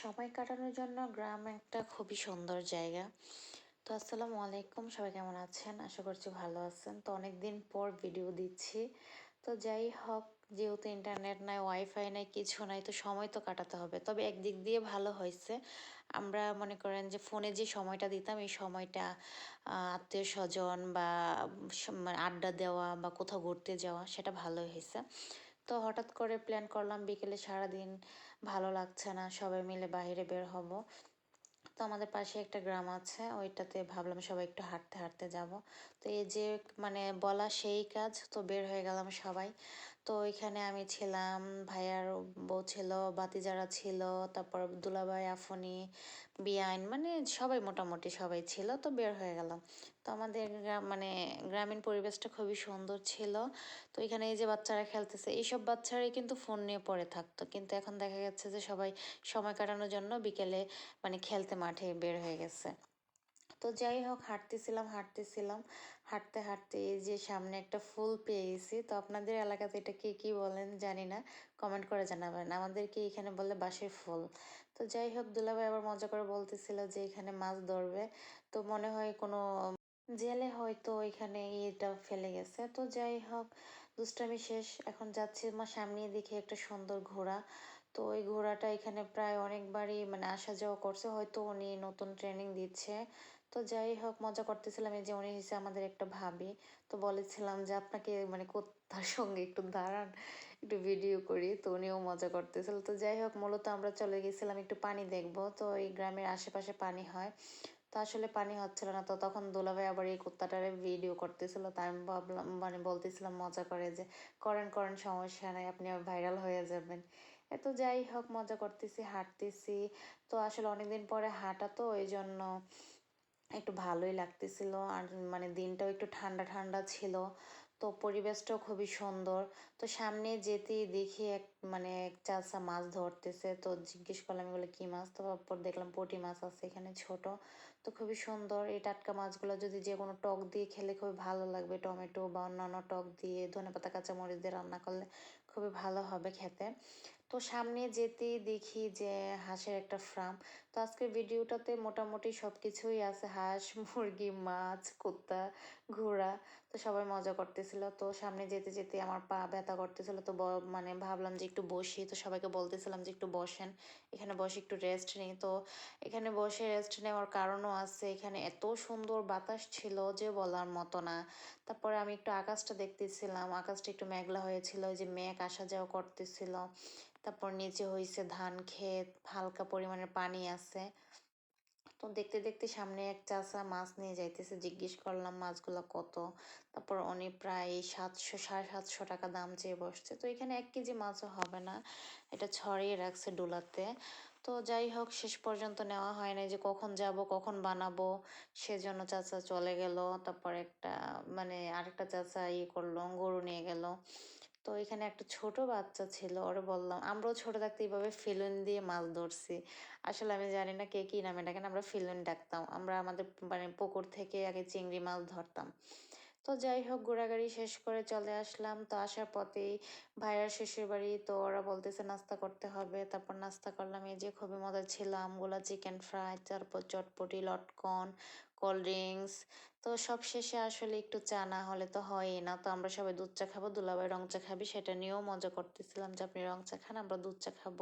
সময় কাটানোর জন্য গ্রাম একটা খুবই সুন্দর জায়গা। তো আসসালামু আলাইকুম, সবাই কেমন আছেন? আশা করছি ভালো আছেন। তো অনেক দিন পর ভিডিও দিচ্ছি। তো যাই হোক, যেহেতু ইন্টারনেট নাই ওয়াইফাই নাই, কিছু নাই, তো সময় তো কাটাতে হবে। তবে একদিক দিয়ে ভালো হয়েছে। আমরা মনে করেন যে ফোনে যে সময়টা দিতাম, এই সময়টা আত্মীয় স্বজন বা মানে আড্ডা দেওয়া বা কোথাও ঘুরতে যাওয়া, সেটা ভালোই হয়েছে। তো হঠাৎ করে প্ল্যান করলাম বিকেলে সারাদিন ভালো লাগছে না, সবাই মিলে বাইরে বের হব। তো আমাদের পাশে একটা গ্রাম আছে, ওইটাতে ভাবলাম সবাই একটু হাঁটতে হাঁটতে যাব। তো এই যে মানে বলা সেই কাজ, তো বের হয়ে গেলাম সবাই। তো ওইখানে আমি ছিলাম। ভাইয়ার বউ ছিল যারা ছিল, তারপর দুলাভাই, আফনি বিআইন মানে সবাই মোটামুটি সবাই ছিল তো বের হয়ে গেলাম। তো আমাদের গ্রাম মানে গ্রামীণ পরিবেশটা খুবই সুন্দর ছিল। তো এখানে এই যে বাচ্চারা খেলতেছে, এইসব বাচ্চারাই কিন্তু ফোন নিয়ে পড়ে থাকতো। কিন্তু এখন দেখা যাচ্ছে যে সবাই সময় কাটানোর জন্য বিকেলে মানে খেলতে মাঠে বের হয়ে গেছে। তো যাই হোক, হাঁটতেছিলাম হাঁটতেছিলাম। হাঁটতে হাঁটতে যে সামনে একটা ফুল পেয়ে গেছি তো আপনাদের এলাকাতে এটা কে কী বলেন জানি না কমেন্ট করে জানাবেন। আমাদেরকে এখানে বলে বাঁশের ফুল। তো যাই হোক, দুলাভাই আবার মজা করে বলতেছিল যে এখানে মাছ ধরবে। তো মনে হয় কোনো জেলে হয়তো এখানে এটা ফেলে গেছে। তো যাই হোক, দুষ্টামি শেষ। এখন যাচ্ছি মা সামনে দেখি একটা সুন্দর ঘোড়া। তো ওই ঘোড়াটা এখানে প্রায় অনেকবারই মানে আসা যাওয়া করছে। হয়তো উনি নতুন ট্রেনিং দিচ্ছে। তো যাই হোক, মজা করতেছিলাম এই যে উনি হচ্ছে আমাদের একটা ভাবি। তো বলেছিলাম যে আপনাকে মানে তার সঙ্গে একটু দাঁড়ান, একটু ভিডিও করি। তো উনিও মজা করতেছিল। তো যাই হোক, মূলত আমরা চলে গেছিলাম একটু পানি দেখব। তো এই গ্রামের আশেপাশে পানি হয়। তো আসলে পানি হচ্ছিল না। তো তখন দুলাভাই আবার এই কুত্তাটারে ভিডিও করতেছিল। তাই আমি ভাবলাম মানে বলতেছিলাম মজা করে যে, করেন করেন, সমস্যা নাই, আপনি ভাইরাল হয়ে যাবেন। এত যাই হোক, মজা করতেছি, হাঁটতেছি। তো আসলে অনেকদিন পরে হাঁটা তো, ওই জন্য একটু ভালোই লাগতেছিল। আর মানে দিনটাও একটু ঠান্ডা ঠান্ডা ছিল। তো পরিবেশটাও খুবই সুন্দর। তো সামনে যেতেই দেখি এক মানে এক চাষা মাছ ধরতেছে। তো জিজ্ঞেস করলাম, এগুলো কী মাছ? তো তারপর দেখলাম পটি মাছ আছে এখানে ছোট। তো খুবই সুন্দর। এই টাটকা মাছগুলো যদি যে কোনো টক দিয়ে খেলে খুবই ভালো লাগবে। টমেটো বা অন্যান্য টক দিয়ে ধনে পাতা কাঁচামরিচ দিয়ে রান্না করলে খুবই ভালো হবে খেতে। তো সামনে যেতেই দেখি যে হাঁসের একটা ফার্ম তো আজকের ভিডিওটাতে মোটামুটি সব কিছুই আছে। হাঁস, মুরগি, মাছ, কুত্তা, ঘোড়া। তো সবাই মজা করতেছিল। তো সামনে যেতে যেতে আমার পা ব্যথা করতেছিল। তো মানে ভাবলাম যে একটু বসি। তো সবাইকে বলতেছিলাম যে একটু বসেন। এখানে বসে একটু রেস্ট নিই। তো এখানে বসে রেস্ট নেওয়ার কারণও আছে। এখানে এত সুন্দর বাতাস ছিল যে বলার মতো না। তারপরে আমি একটু আকাশটা দেখতেছিলাম। আকাশটা একটু মেঘলা হয়েছিল। যে মেঘ আসা যাওয়া করতেছিল। তারপর নিচে হয়েছে ধান ক্ষেত, হালকা পরিমাণের পানি আছে। তো দেখতে দেখতে সামনে এক চাষা মাছ নিয়ে যাইতেছে, জিজ্ঞেস করলাম মাছগুলো কত? তারপর উনি প্রায় সাতশো, সাড়ে সাতশো টাকা দাম চেয়ে বসছে। তো এখানে এক কেজি মাছও হবে না, এটা ছড়িয়ে রাখছে ডোলাতে। তো যাই হোক, শেষ পর্যন্ত নেওয়া হয় না যে কখন যাব, কখন বানাবো, সেজন্য চাচা চলে গেল। তারপর একটা মানে আরেকটা চাচা ইয়ে করল, গরু নিয়ে গেল। তো এখানে একটা ছোট বাচ্চা ছিল, ওরে বললাম, আমরাও ছোট থাকতে এইভাবে ফিলুন দিয়ে মাছ ধরছি। আসলে আমি জানি না কে কি নামে ডাকেন আমরা ফিলুন ডাকতাম। আমরা আমাদের মানে পুকুর থেকে আগে চিংড়ি মাছ ধরতাম। তো যাই হোক, ঘোরাঘুরি শেষ করে চলে আসলাম। তো আসার পথেই ভাইয়ার শ্বশুর বাড়ি, তো ওরা বলতেছে, নাস্তা করতে হবে। তারপর নাস্তা করলাম। এই যে খুবই মজা ছিল, আমগুলা চিকেন ফ্রাই, তারপর চটপটি, লটকন, কোল্ড ড্রিঙ্কস। তো সব শেষে আসলে একটু চা না হলে তো হয়ই না। তো আমরা সবাই দুধ চা খাব, দুলাভাই রং চা খাবি, সেটা নিয়েও মজা করতেছিলাম যে, আপনি রং চা খান, আমরা দুধ চা খাব।